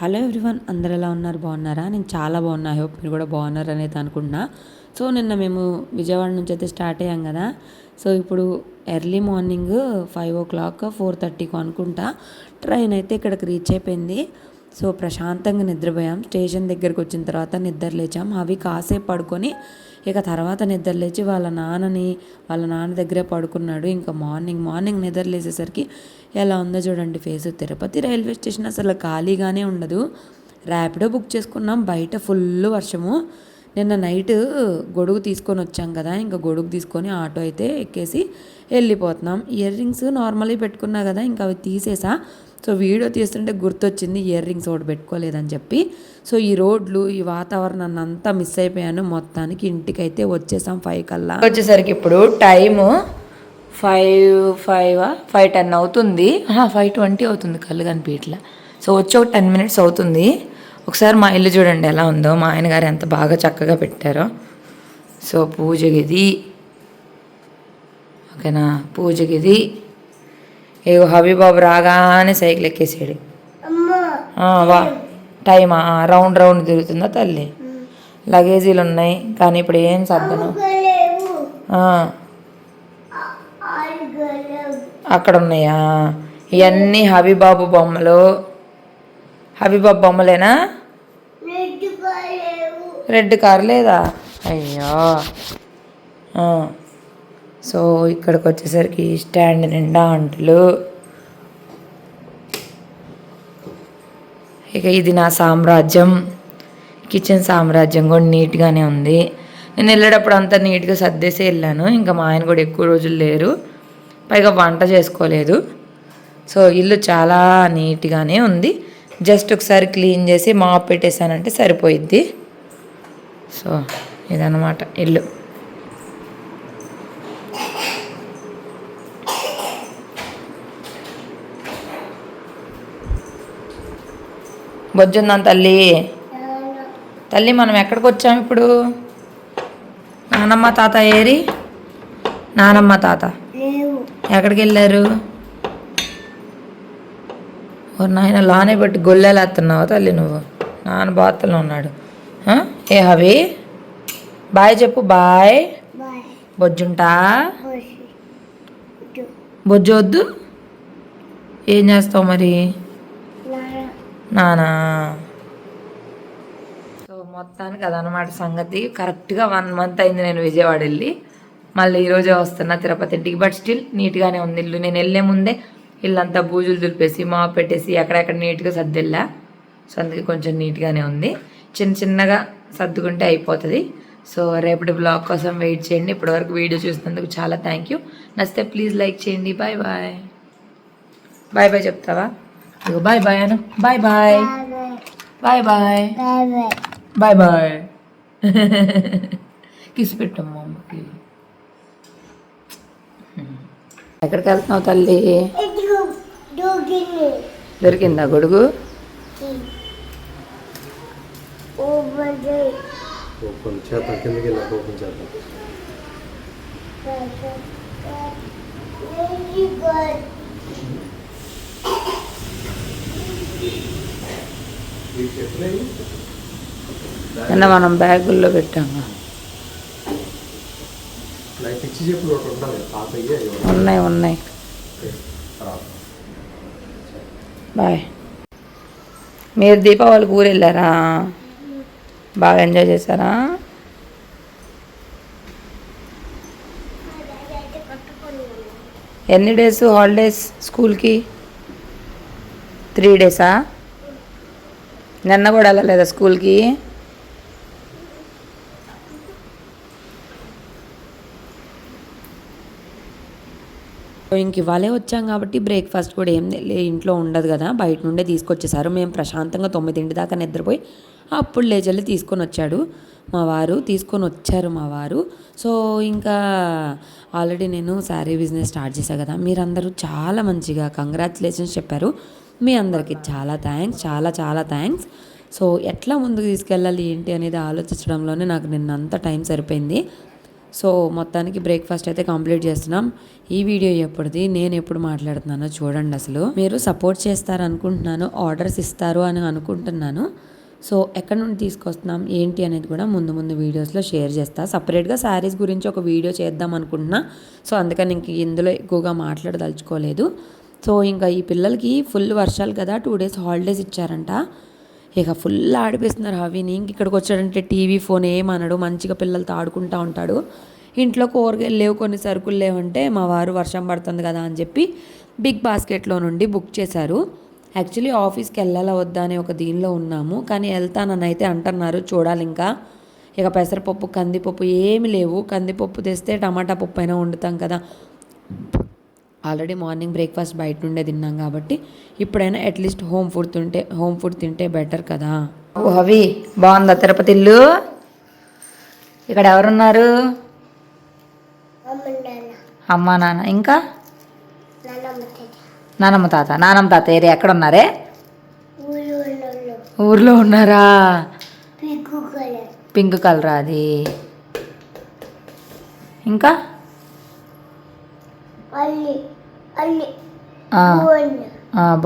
Hello everyone అందరు ఎలా ఉన్నారు? బాగున్నారా? నేను చాలా బాగున్నా. ఐ హోప్ మీరు కూడా బాగున్నారు అనేది అనుకుంటున్నా. సో నిన్న మేము విజయవాడ నుంచి అయితే స్టార్ట్ అయ్యాం కదా. సో ఇప్పుడు early morning five o'clock four థర్టీకి అనుకుంటా ట్రైన్ అయితే ఇక్కడికి రీచ్ అయిపోయింది. సో ప్రశాంతంగా నిద్రపోయాం. స్టేషన్ దగ్గరికి వచ్చిన తర్వాత నిద్ర లేచాం. అవి కాసేపు పడుకొని ఇక తర్వాత నిద్ర లేచి వాళ్ళ నాన్నని వాళ్ళ నాన్న దగ్గరే పడుకున్నాడు. ఇంకా మార్నింగ్ మార్నింగ్ నిద్ర లేచేసరికి ఎలా ఉందో చూడండి ఫేస్. తిరుపతి రైల్వే స్టేషన్ అసలు ఖాళీగానే ఉండదు. ర్యాపిడో బుక్ చేసుకున్నాం. బయట ఫుల్ వర్షము. నిన్న నైట్ గొడుగు తీసుకొని వచ్చాం కదా ఇంకా గొడుగు తీసుకొని ఆటో అయితే ఎక్కేసి వెళ్ళిపోతున్నాం. ఇయర్ రింగ్స్ నార్మల్గా పెట్టుకున్నా కదా ఇంకా అవి తీసేసా. సో వీడియో తీస్తుంటే గుర్తొచ్చింది ఇయర్ రింగ్స్ ఒకటి పెట్టుకోలేదని చెప్పి. సో ఈ రోడ్లు ఈ వాతావరణాన్ని అంతా మిస్ అయిపోయాను. మొత్తానికి ఇంటికైతే వచ్చేసాం ఫైవ్ కల్లా. వచ్చేసరికి ఇప్పుడు time five five five ten అవుతుంది. ఫైవ్ ట్వంటీ అవుతుంది కళ్ళు కనిపించట్లే. సో వచ్చి ఒక టెన్ మినిట్స్ అవుతుంది. ఒకసారి మా ఇల్లు చూడండి ఎలా ఉందో. మా ఆయన గారు ఎంత బాగా చక్కగా పెట్టారో. సో పూజ గది. ఓకేనా? పూజ గది. ఏవో హబీబాబు రాగానే సైకిల్ ఎక్కేసాడు. వా. టైమా? రౌండ్ రౌండ్ తిరుగుతుందా తల్లి? లగేజీలు ఉన్నాయి కానీ ఇప్పుడు ఏం సర్దను. అక్కడ ఉన్నాయా? ఇవన్నీ హబీబాబు బొమ్మలు. హబీబాబు బొమ్మలేనా? రెడ్ కార్ లేదా? అయ్యో. సో ఇక్కడికి వచ్చేసరికి స్టాండ్ నిండా అంటులు. ఇక ఇది నా సామ్రాజ్యం. కిచెన్ సామ్రాజ్యం కూడా నీట్గానే ఉంది. నేను వెళ్ళేటప్పుడు అంతా నీట్గా సర్దేసి వెళ్ళాను. ఇంకా మా ఆయన కూడా ఎక్కువ రోజులు లేరు. పైగా వంట చేసుకోలేదు. సో ఇల్లు చాలా నీట్గానే ఉంది. జస్ట్ ఒకసారి క్లీన్ చేసి మాప్ పెట్టేశానంటే సరిపోయిద్ది. సో ఇదన్నమాట ఇల్లు. బొజ్జుందాం తల్లి. తల్లి మనం ఎక్కడికి వచ్చాం ఇప్పుడు? నానమ్మ తాత ఏరి? నానమ్మ తాత. ఎక్కడికి వెళ్ళారు ఓ నాయన లానే పెట్టి గొల్లెలేస్తున్నావు తల్లి నువ్వు? నాన్న బాత్రలో ఉన్నాడు? ఏ హవి? బాయ్ చెప్పు బాయ్. బొజ్జుంటా? బొజ్జు. వద్దు. ఏం చేస్తావు మరి? నానా? సో మొత్తానికి అదనమాట సంగతి. కరెక్ట్గా వన్ మంత్ అయింది నేను విజయవాడ వెళ్ళి. మళ్ళీ ఈరోజే వస్తున్నా తిరుపతి ఇంటికి బట్ స్టిల్ నీట్గానే ఉంది. ఇల్లు నేను వెళ్ళే ముందే ఇల్లంతా బూజులు దులిపేసి మా పెట్టేసి ఎక్కడెక్కడ నీట్గా సర్దిల్లా. సో అందుకే కొంచెం నీట్గానే ఉంది. చిన్న చిన్నగా సర్దుకుంటే అయిపోతుంది. సో రేపటి బ్లాగ్ కోసం వెయిట్ చేయండి. ఇప్పటివరకు వీడియో చూసినందుకు చాలా థ్యాంక్ యూ. నచ్చితే ప్లీజ్ లైక్ చేయండి. Bye bye. బాయ్ బాయ్ చెప్తావా? బాయ్ బాయ్ అను. Bye bye. Bye bye. Bye bye. కిసి పెట్టమ్మా అమ్మకి. ఎక్కడికి వెళ్తున్నావు తల్లి? దొరికిందా గొడుగు? ఓపెన్ చేద్దాం కిందకి వెళ్ళాక ఓపెన్ చేద్దాం. నిన్న మనం బ్యాగుల్లో పెట్టాము. పిచ్చి చెప్పులు ఒకటి ఉండాలి పాతయ్యే అవి ఉండాలి. ఉన్నాయి. ఉన్నాయి. బాయ్. మీరు దీపావళికి ఊరు వెళ్ళారా బాగా ఎంజాయ్ చేశారా? ఎన్ని డేస్ హాలిడేస్ స్కూల్కి? త్రీ డేసా? నిన్న కూడా వెళ్ళలేదా స్కూల్కి? ఇంక ఇవాళే వచ్చాం కాబట్టి బ్రేక్ఫాస్ట్ కూడా ఏం లే- ఇంట్లో ఉండదు కదా. బయట నుండే తీసుకొచ్చేసారు. మేము ప్రశాంతంగా తొమ్మిదింటి దాకా నిద్రపోయి అప్పుడు లేచెల్లి తీసుకొని వచ్చాడు మా వారు. తీసుకొని వచ్చారు మా వారు. సో ఇంకా ఆల్రెడీ నేను శారీ బిజినెస్ స్టార్ట్ చేశాను కదా. మీరందరూ చాలా మంచిగా కంగ్రాచులేషన్స్ చెప్పారు. మీ అందరికీ చాలా థ్యాంక్స్ చాలా చాలా థ్యాంక్స్ సో ఎట్లా ముందుకు తీసుకెళ్ళాలి ఏంటి అనేది ఆలోచించడంలోనే నాకు నిన్నంత టైం సరిపోయింది. సో మొత్తానికి బ్రేక్ఫాస్ట్ అయితే కంప్లీట్ చేస్తున్నాం. ఈ వీడియో ఎప్పటిది నేను ఎప్పుడు మాట్లాడుతున్నానో చూడండి అసలు. మీరు సపోర్ట్ చేస్తారు అనుకుంటున్నాను ఆర్డర్స్ ఇస్తారు అని అనుకుంటున్నాను. సో ఎక్కడి నుండి తీసుకొస్తున్నాం ఏంటి అనేది కూడా ముందు ముందు వీడియోస్లో షేర్ చేస్తా. సపరేట్గా శారీస్ గురించి ఒక వీడియో చేద్దాం అనుకుంటున్నా. సో అందుకని ఇంక ఇందులో ఎక్కువగా మాట్లాడదలుచుకోలేదు. సో ఇంకా ఈ పిల్లలకి ఫుల్ వర్షాలు కదా టూ డేస్ హాలిడేస్ ఇచ్చారంట. ఇక ఫుల్ ఆడిపిస్తున్నారు హవిని. ఇంక ఇక్కడికి వచ్చాడంటే టీవీ ఫోన్ ఏమనడు. మంచిగా పిల్లలతో ఆడుకుంటూ ఉంటాడు. ఇంట్లో కూరగాయలు లేవు కొన్ని సరుకులు లేవంటే మా వారు వర్షం పడుతుంది కదా అని చెప్పి బిగ్ బాస్కెట్లో నుండి బుక్ చేశారు. యాక్చువల్లీ ఆఫీస్కి వెళ్ళాలా వద్దా అనే ఒక దీనిలో ఉన్నాము. కానీ వెళ్తానని అయితే అంటున్నారు. చూడాలి ఇంకా. ఇక పెసరపప్పు కందిపప్పు ఏమి లేవు. కందిపప్పు తెస్తే టమాటా పప్పు అయినా వండుతాం కదా. ఆల్రెడీ మార్నింగ్ బ్రేక్ఫాస్ట్ బయట నుండే తిన్నాం కాబట్టి ఇప్పుడైనా అట్లీస్ట్ హోమ్ ఫుడ్ తింటే హోమ్ ఫుడ్ తింటే బెటర్ కదా. ఓ అవి బాగుందా తిరుపతి ఇల్లు? ఇక్కడ ఎవరున్నారు? అమ్మ నాన్న. ఇంకా? నానమ్మ తాత. నానమ్మ తాత ఏరియా ఎక్కడ ఉన్నారే ఊర్లో ఉన్నారా? పింక్ కలర్ అది? ఇంకా?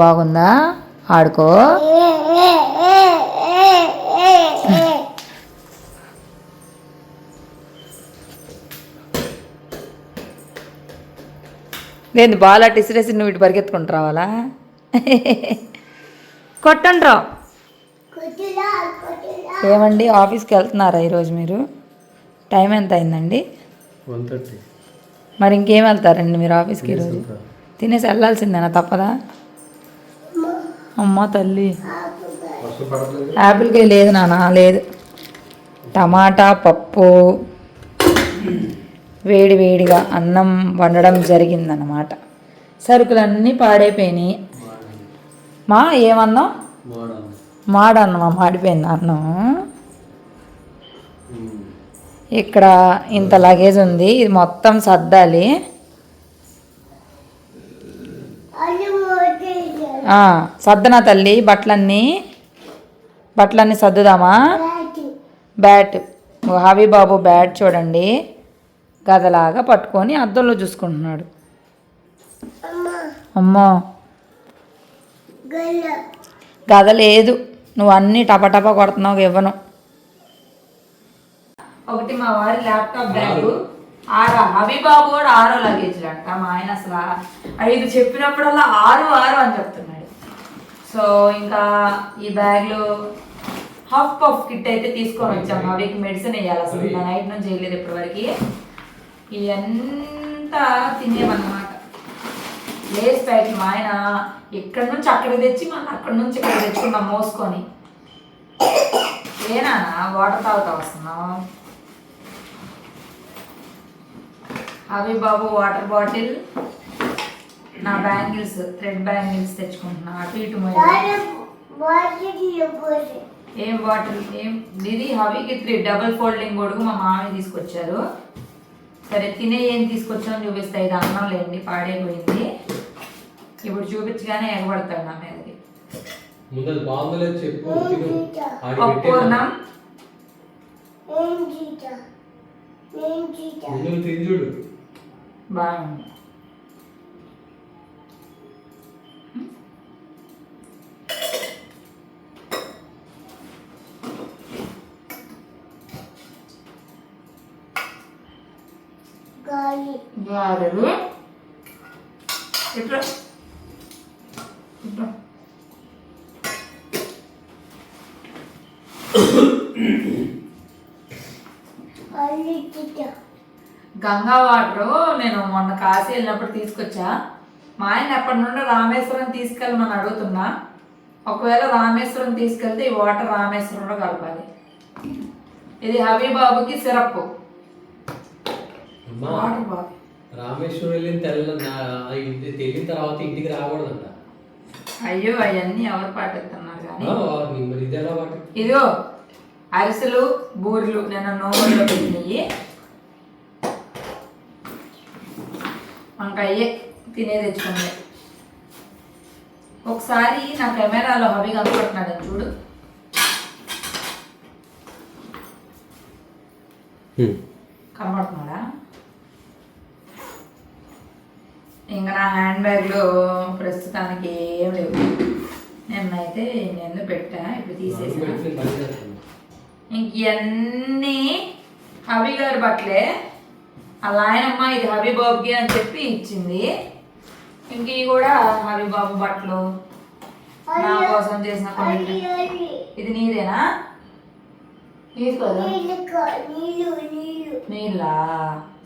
బాగుందా? ఆడుకో. నేను బాల్ అట్టి ఇసిరేసి నువ్వు ఇటు పరిగెత్తుకుంటూ రావాలా? కొట్టండి రా ఏమండి ఆఫీస్కి వెళ్తున్నారా ఈరోజు మీరు? టైం ఎంత అయిందండి? One thirty. మరి ఇంకేం వెళ్తారండి మీరు ఆఫీస్కి ఈరోజు? తినేసి వెళ్ళాల్సిందేనా తప్పదా? అమ్మ తల్లి. యాపిల్కాయ లేదు నాన్న లేదు. టమాటా పప్పు. వేడి వేడిగా అన్నం వండడం జరిగిందన్నమాట. సరుకులన్నీ పాడైపోయినాయి. మా ఏమన్నాం మాడన్నమా మాడిపోయింది అన్నం? ఇక్కడ ఇంత లగేజ్ ఉంది ఇది మొత్తం సర్దాలి. సర్దనా తల్లి బట్టలన్నీ బట్టలన్నీ సర్దుదామా? బ్యాట్. హవి బాబు బ్యాట్ చూడండి. గదలాగా పట్టుకొని అద్దంలో చూసుకుంటున్నాడు. అమ్మో. గద లేదు. నువ్వు అన్నీ టపటప కొడుతున్నావు ఇవ్వను. ఒకటి మా వారి ల్యాప్టాప్ బ్యాగు. ఆరా హబీబాబు కూడా ఆరో లగేజ్ అంట. మా ఆయన అసలు ఆ- ఐదు చెప్పినప్పుడల్లా ఆరు ఆరు అని చెప్తున్నాడు. సో ఇంకా ఈ బ్యాగ్లో హాఫ్ పఫ్ కిట్ అయితే తీసుకొని వచ్చాము అవికి మెడిసిన్ వేయాలి అసలు. నా నైట్ నుంచి వేయలేదు ఇప్పటివరకు. ఇదంతా తినేవన్నమాట. లేస్ ప్యాకెట్ మా ఆయన ఇక్కడ నుంచి అక్కడికి తెచ్చి మళ్ళీ అక్కడ నుంచి ఇక్కడ తెచ్చుకున్నాం మోసుకొని. ఏనా వాటర్ తాగుతా వస్తున్నాం అవి బాబు వాటర్ బాటిల్. నా బ్యాంగిల్స్ థ్రెడ్ బ్యాంగిల్స్ తెచ్చుకుంటున్నా. అటు ఇటు. ఏం బాటిల్ ఏం ఇది హవికి త్రీ డబుల్ ఫోల్డింగ్ గొడుగు మా మామయ్య తీసుకొచ్చారు. సరే తినే ఏం తీసుకొచ్చామని చూపిస్తా. ఇది అన్నం లేండి పాడైపోయింది. ఇప్పుడు చూపించగానే ఎగబడతాడు నా మీదకి ముందు బాగుందో చెప్పు తిను. ఆడికి పప్పూర్ణం పెట్టే. ముందు నువ్వు తిని చూడు గారెలు. ఇట్లా గంగా వాటర్ నేను మొన్న కాశీ వెళ్ళినప్పుడు తీసుకొచ్చా. మా ఆయన ఎప్పటి నుండి రామేశ్వరం తీసుకెళ్ళమని అడుగుతున్నా. ఒకవేళ రామేశ్వరం తీసుకెళ్తే ఈ వాటర్ రామేశ్వరంలో కలపాలి. ఇది హబీబాబుకి సిరప్ రామేశ్వరం వెళ్ళిన తెల్ల తెలియని తర్వాత ఇంటికి రాకూడదంట. అయ్యో అవన్నీ ఎవరు పాటిస్తున్నారు కానీ? మరి ఇది ఎలా ఇదిగో అరిసెలు బూరెలు నేను నోముల్లో పెట్టినవి. వంకాయే తినే తెచ్చుకుంది ఒకసారి నా కెమెరాలో హబీ కనపడుతున్నాడు చూడు. కనబడుతున్నాడా ఇంకా నా హ్యాండ్ బ్యాగ్లో ప్రస్తుతానికి ఏం లేవు. నిన్నైతే నేను పెట్టా ఇప్పుడు తీసేసా పెట్టి పని చేస్తాను ఇంక ఇవన్నీ హబీ గారి బట్టలే. అలా ఆయనమ్మ ఇది హబీ బాబుకి అని చెప్పి ఇచ్చింది. ఇంక ఇవి కూడా హబీ బాబు బట్టలు. నా కోసం చేసిన కొన్ని ఇది నీదేనా? నీది కదా. నీళ్ళా?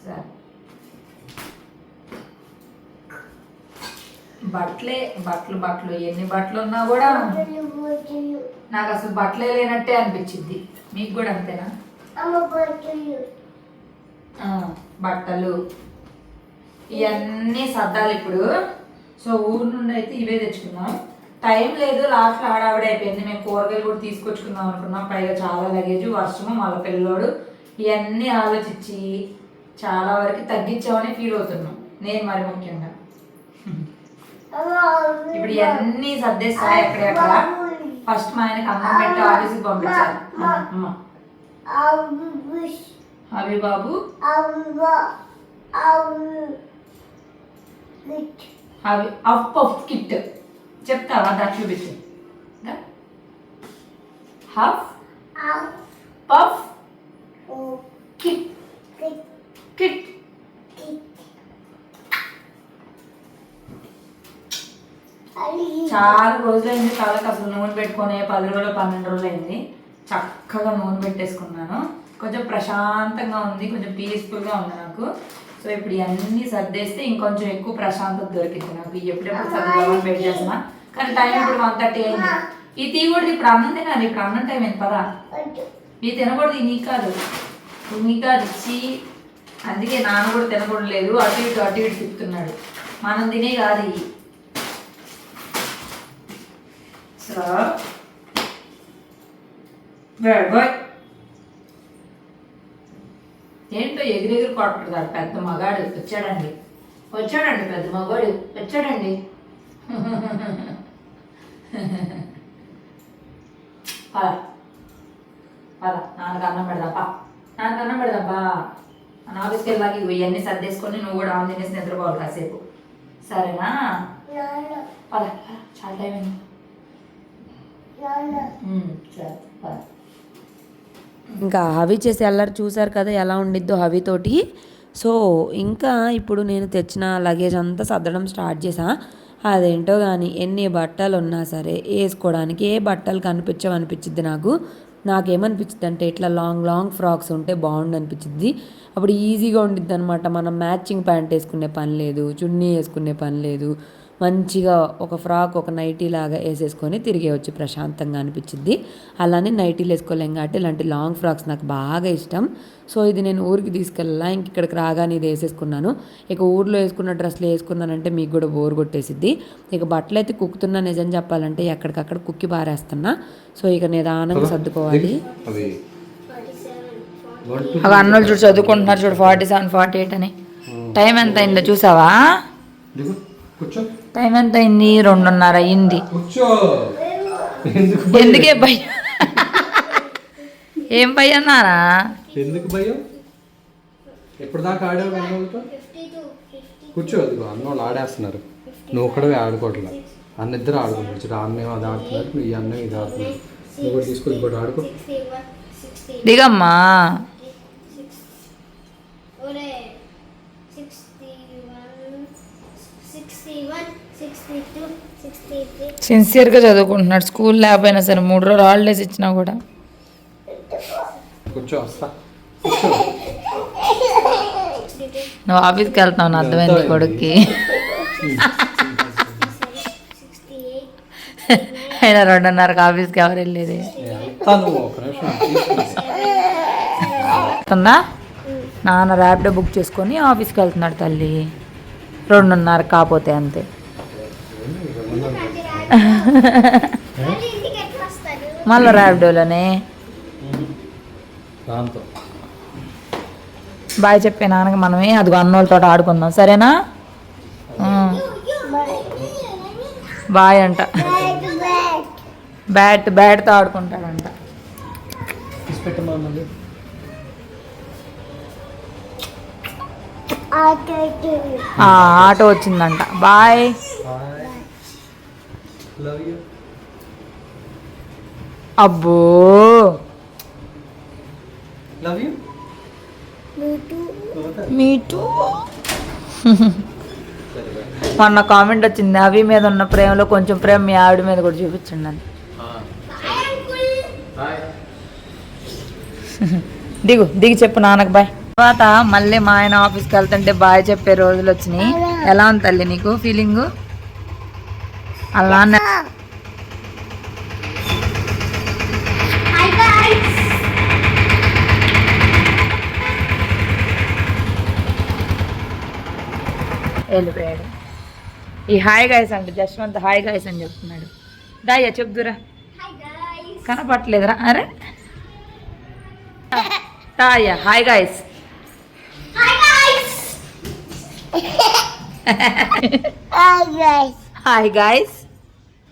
సరే. బట్టలే బట్టలు బట్టలు ఎన్ని బట్టలు ఉన్నా కూడా నాకు అసలు బట్టలే లేనట్టే అనిపించింది. మీకు కూడా అంతేనా? బట్టలు ఇవన్నీ సర్దాలు ఇప్పుడు. సో ఊరు నుండి అయితే ఇవే తెచ్చుకున్నాం టైం లేదు లాస్ట్ హడావిడి అయిపోయింది. మేము కూరగాయలు కూడా తీసుకొచ్చుకుందాం అనుకున్నాం. పైగా చాలా లగేజ్ వర్షము మళ్ళీ పిల్లోడు. ఇవన్నీ ఆలోచించి చాలా వరకు తగ్గించామని ఫీల్ అవుతున్నాం. నేను మరి ముఖ్యంగా. ఇప్పుడు ఇవన్నీ సర్దేస్తాయి ఎక్కడెక్కడ ఫస్ట్ మా ఆయనకి అన్నం పెట్టి ఆఫీస్కి పంపించాలి అమ్మ అవి బాబు అవి అఫ్ పఫ్ కిట్ చెప్తావా దా చూపించు దా. హఫ్ పఫ్ కిట్ కిట్ చాలా రోజులైంది చాలా అసలు నూనె పెట్టుకునే పది రోజులు పన్నెండు రోజులు అయింది. చక్కగా నూనె పెట్టేసుకున్నాను. కొంచెం ప్రశాంతంగా ఉంది కొంచెం పీస్ఫుల్గా ఉంది నాకు. సో ఇప్పుడు ఇవన్నీ సర్దేస్తే ఇంకొంచెం ఎక్కువ ప్రశాంతత దొరికింది నాకు. ఎప్పుడెప్పుడు సర్దామని వెయిట్ కానీ టైం ఇప్పుడు వన్ థర్టీ అయింది. ఈ తీయకూడదు ఇప్పుడు అన్నం తినాలి. ఇప్పుడు అన్నం టైం అయింది పదా? ఇది తినకూడదు నీ కాదు. నీ కాదు. ఇచ్చి అందుకే నాన్న కూడా తినకూడలేదు. లేదు అటు ఇటు అటు ఇటు తిప్పుతున్నాడు. మనం తినే కాదు గుడ్ బాయ్ ఏంటో ఎగిరెగిరి కొట్టుతాడు పెద్ద మగాడు. వచ్చాడండి. వచ్చాడండి పెద్ద మగాడు వచ్చాడండి. పద. పద. నాన్నకు అన్నం పెడదాం. పా. నాన్నకు అన్నం పెడదాం. పా. మన ఆఫీస్కి వెళ్ళాక ఇవి ఇవన్నీ సర్దేసుకొని నువ్వు కూడా ఆన్ తినేసి నిద్రపోవాలి కాసేపు. సరేనా? పద. చాలా టైం అయింది. ఇంకా హవి చేసి అల్లరి చూసారు కదా ఎలా ఉండిద్దో హవి తోటి. సో ఇంకా ఇప్పుడు నేను తెచ్చిన లగేజ్ అంతా సర్దడం స్టార్ట్ చేసా. అదేంటో కానీ ఎన్ని బట్టలు ఉన్నా సరే వేసుకోవడానికి ఏ బట్టలు కనిపించవనిపించింది నాకు. నాకేమనిపించింది అంటే ఇట్లా లాంగ్ లాంగ్ ఫ్రాక్స్ ఉంటే బాగుండు అనిపించింది అప్పుడు ఈజీగా ఉండిద్ది అనమాట మనం మ్యాచింగ్ ప్యాంట్ వేసుకునే పని లేదు చున్నీ వేసుకునే పని లేదు. మంచిగా ఒక ఫ్రాక్ ఒక నైటీ లాగా వేసేసుకొని తిరిగేయచ్చు ప్రశాంతంగా అనిపించింది. అలానే నైటీలు వేసుకోలేం కాబట్టి ఇలాంటి లాంగ్ ఫ్రాక్స్ నాకు బాగా ఇష్టం. సో ఇది నేను ఊరికి తీసుకెళ్ళా ఇంక ఇక్కడికి రాగానే ఇది వేసేసుకున్నాను. ఇక ఊర్లో వేసుకున్న డ్రెస్లు వేసుకున్నానంటే మీకు కూడా బోర్ కొట్టేసిద్ది. ఇక బట్టలు అయితే కుక్కుతున్నా నిజం చెప్పాలంటే ఎక్కడికక్కడ కుక్కి పారేస్తున్నా. సో ఇక నిదానంగా సర్దుకోవాలి. అన్నోళ్ళు చూడు చదువుకుంటున్నారు చూడు ఫార్టీ సెవెన్ ఫార్టీ ఎయిట్ అని టైం ఎంత అయిందో చూసావా? కూర్చో. టైం ఎంత అయింది రెండున్నర అయింది కూర్చో. ఎందుకు ఎందుకే భయం? ఏం భయం నానా? ఎందుకు భయం? ఎప్పుడు దాకా ఆడావు అన్నోళ్ళతో కూర్చో అదిగో అన్నోళ్ళు ఆడేస్తున్నారు. నువ్వు ఒక్కడవే ఆడుకోవట్లే. అన్న ఇద్దరు ఆడుకుంటారు. చూడు అన్నేమో అది ఆడుతున్నారు నువ్వు ఈ అన్నం ఇది ఆడుతున్నారు. నువ్వు కూడా తీసుకొని ఇంకోటి ఆడుకో. దిగమ్మా ఒరే sixty one sixty one sixty two sixty three సిన్సియర్గా చదువుకుంటున్నాడు. స్కూల్ లేకపోయినా సరే మూడు రోజులు హాలిడేస్ ఇచ్చినా కూడా. నువ్వు ఆఫీస్కి వెళ్తావు నా అర్థమైంది కొడుక్కి. అయినా రెండున్నరకు ఆఫీస్కి ఎవరు వెళ్ళేది? నాన్న ర్యాపిడో బుక్ చేసుకొని ఆఫీస్కి వెళ్తున్నాడు తల్లి. రెండున్నర కాకపోతే అంతే. మళ్ళీ ర్యాపిడోలోనే బాయ్ చెప్పే నాన్నకి మనమే అదిగో అన్నోళ్ళతో ఆడుకుందాం. సరేనా. బాయ్ అంట. బ్యాట్ బ్యాట్తో ఆడుకుంటాడంట. ఆటో వచ్చిందంట. బాయ్. అబ్బో. మొన్న కామెంట్ వచ్చింది అవి మీద ఉన్న ప్రేమలో కొంచెం ప్రేమ మీ ఆవిడ మీద కూడా చూపించండి అని. దిగు దిగి చెప్పు నాన్నకు బాయ్. తర్వాత మళ్ళీ మా ఆయన ఆఫీస్కి వెళ్తుంటే బాయ్ చెప్పే రోజులు వచ్చినాయి. ఎలా ఉంది తల్లి నీకు ఫీలింగ్ అలా వెళ్ళిపోయాడు. ఈ హాయ్ గాయస్ అంటే జస్వంత్ హాయ్ గాయస్ అని చెప్తున్నాడు. దాయ్యా చెప్దురా కనపట్లేదురా అరే. తాయ hi guys Hi guys. Hi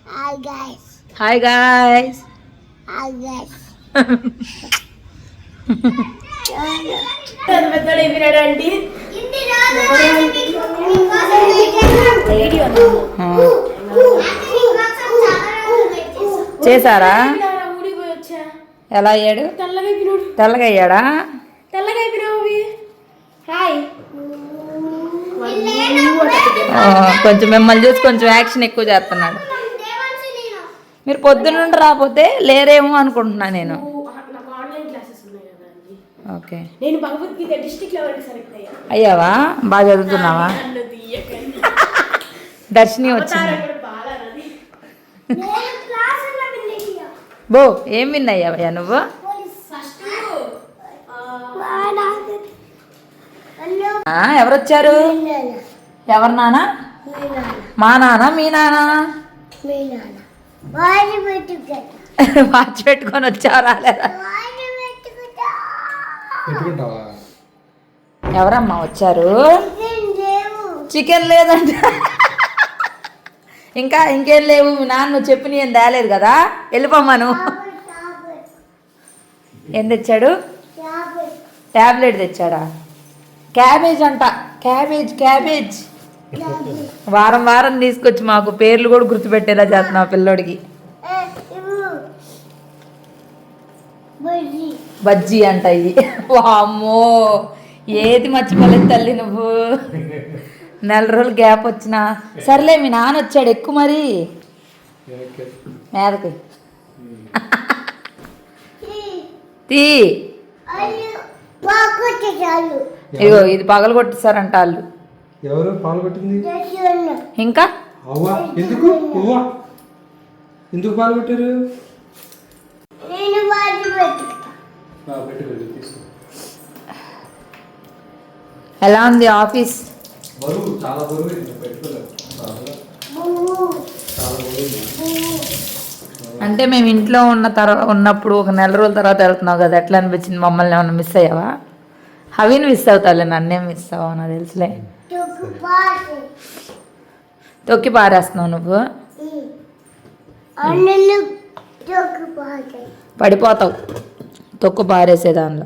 Hi guys. Hi guys Hi guys. ఇంటి చేశారా? ఎలా అయ్యాడు? తెల్లగా అయ్యాడా? హాయ్ ఆ, కొంచెం మిమ్మల్ని చూసి కొంచెం యాక్షన్ ఎక్కువ చేస్తున్నాడు. మీరు పొద్దున్న నుండి రాకపోతే లేరేమో అనుకుంటున్నా నేను. ఓకే. నేను భగవద్గీత డిస్ట్రిక్ట్ లెవెల్కి సెలెక్ట్ అయ్యా. అయ్యావా? బాగా చదువుతున్నావా? దర్శిని వచ్చింది. బో ఏం విన్ అయ్యావయ్యా నువ్వు ఆ, ఎవరొచ్చారు? ఎవరు నాన్న? మా నాన్న మీ నాన్న? వాచ్ పెట్టుకొని పెట్టుకుంటావా? ఎవరమ్మా వచ్చారు? చికెన్ లేదంట. ఇంకా ఇంకేం లేవు. మీ నాన్న నువ్వు చెప్పి ఏం తేలేదు కదా. వెళ్ళిపోమ్మను ఏం తెచ్చాడు? ట్యాబ్లెట్ తెచ్చాడా? క్యాబేజ్ అంట. Cabbage cabbage. వారం వారం తీసుకొచ్చి మాకు పేర్లు కూడా గుర్తుపెట్టేలా చేస్తున్నా పిల్లోడికి. బజ్జీ అంట ఇవి. వామ్మో ఏది మర్చిపోలేదు తల్లి నువ్వు. నెల రోజులు గ్యాప్ వచ్చినా. సర్లే మీ నాన్న వచ్చాడు ఎక్కువ మరి. మీదకి. తీ. ఇగో ఇది పగలు కొట్టేశారంట వాళ్ళు. ఎవరు పాలు ఇంకా? అవ్వా. ఎందుకు? అవ్వా. ఎందుకు పాలు కొట్టారు? నేను వాడి పెట్టుకుంటా. ఆ, పెట్టు పెట్టు తీసుకో. ఎలా ఉంది ఆఫీస్? బరువు చాలా బరువు. అంటే మేము ఇంట్లో ఉన్న తర్వాత ఉన్నప్పుడు ఒక నెల రోజుల తర్వాత వెళ్తున్నావు కదా ఎట్లా అనిపించింది? మమ్మల్ని ఏమన్నా మిస్ అయ్యావా? హవిని మిస్ అవుతావులే నన్నేం మిస్ అవ్వవు నాకు తెలుసులే. తొక్కు పారేస్తున్నావు నువ్వు? పడిపోతావు. తొక్కు పారేసే దానిలో.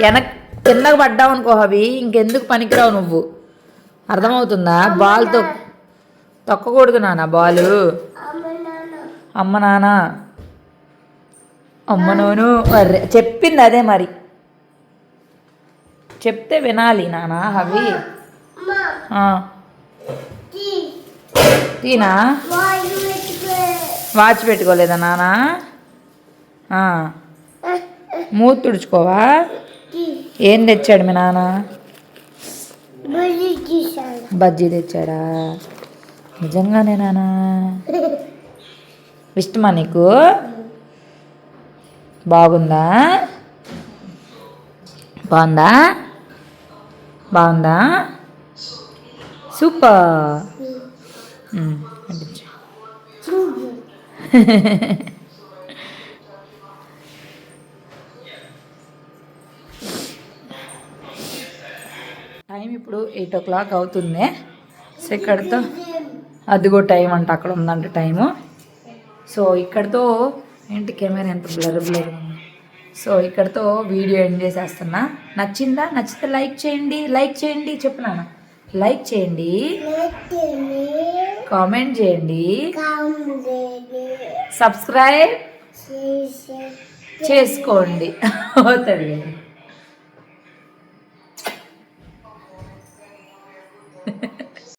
వెనక్ కిందకు పడ్డావు అనుకో అవి ఇంకెందుకు పనికిరావు నువ్వు? అర్థమవుతుందా? బాల్ తొక్ తొక్కకూడదు నాన్న బాలు. అమ్మ నాన్న. అమ్మ నోను చెప్పింది అదే మరి. చెప్తే వినాలి నాన్న అవి తీనా? వాచ్ పెట్టుకోలేదా నాన్న ఆ, మూతి తుడుచుకోవా? ఏం తెచ్చాడు మీ నాన్న బజ్జీ తెచ్చాడా? నిజంగానే నానా? ఇష్టమా నీకు? బాగుందా? బాగుందా? బాగుందా? సూపర్. టైం ఇప్పుడు ఎయిట్ ఓ క్లాక్ అవుతుంది. సో ఇక్కడతో అదిగో టైం అంట అక్కడ ఉందంట టైము. సో ఇక్కడతో ఏంటి కెమెరా ఎంత బ్లర్ బ్లర్ ఉంది? సో ఇక్కడతో వీడియో ఎండ్ చేసేస్తున్నా. నచ్చిందా? నచ్చితే లైక్ చేయండి లైక్ చేయండి చెప్పున్నాను లైక్ చేయండి కామెంట్ చేయండి సబ్స్క్రైబ్ చేసుకోండి. అవుతుంది